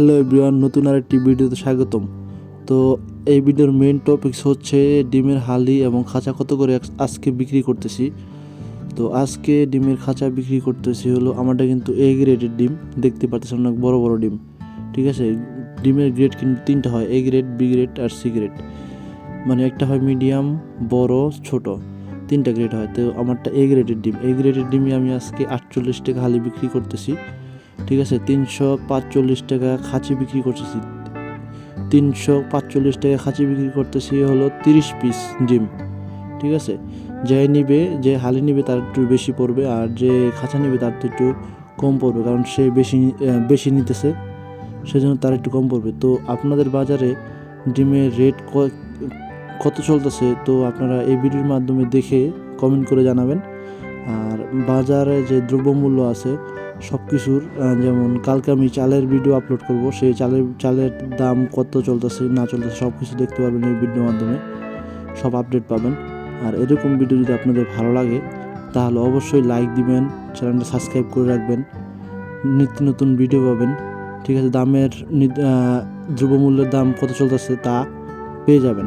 Hello everyone, নতুন আরেকটি ভিডিওতে স্বাগতম। তো এই ভিডিওর মেন টপিকস হচ্ছে ডিমের হালি এবং খাঁচা কত করে আজ- আজকে বিক্রি করতেছি। তো আজকে ডিমের খাঁচা বিক্রি করতেছি হলো আমারটা কিন্তু এ গ্রেডের ডিম, দেখতে পাচ্ছেন অনেক বড় বড় ডিম। ঠিক আছে? ডিমের গ্রেড কিন্তু তিনটা হয় এ গ্রেড বি গ্রেড আর সি গ্রেড মানে একটা হয় মিডিয়াম বড়, ছোট। তিনটা গ্রেড হয়। তো আমারটা এ গ্রেডের ডিম। এ গ্রেডের ডিমই আমি আজকে আটচল্লিশ টাকা হালি বিক্রি করতেছি। ঠিক আছে, তিনশো পাঁচচল্লিশ টাকা খাঁচি বিক্রি করতেছি। তিনশো পাঁচচল্লিশ টাকা খাঁচি বিক্রি করতেছি হলো তিরিশ পিস ডিম। ঠিক আছে, যে নিবে, যে হালি নিবে তার একটু বেশি পড়বে আর যে খাঁচা নিবে তার তো একটু কম পড়বে কারণ সে বেশি বেশি নিতেছে, সেজন্য তার একটু কম পড়বে। তো আপনাদের বাজারে ডিমের রেট কত চলতেছে তো আপনারা এই ভিডিওর মাধ্যমে দেখে কমেন্ট করে জানাবেন। আর বাজারে যে দ্রব্যমূল্য আছে সব কিছুর যেমন কালকে আমি চালের ভিডিও আপলোড করব, সেই চালের চালের দাম কত চলতেছে, না চলতেছে সব কিছু দেখতে পারবেন এই ভিডিওর মাধ্যমে। সব আপডেট পাবেন। আর এরকম ভিডিও যদি আপনাদের ভালো লাগে, তাহলে অবশ্যই লাইক দিবেন চ্যানেলটা সাবস্ক্রাইব করে রাখবেন, নিত্য নতুন ভিডিও পাবেন। ঠিক আছে, দামের দ্রব্যমূল্যের দাম কত চলতেছে তা পেয়ে যাবেন।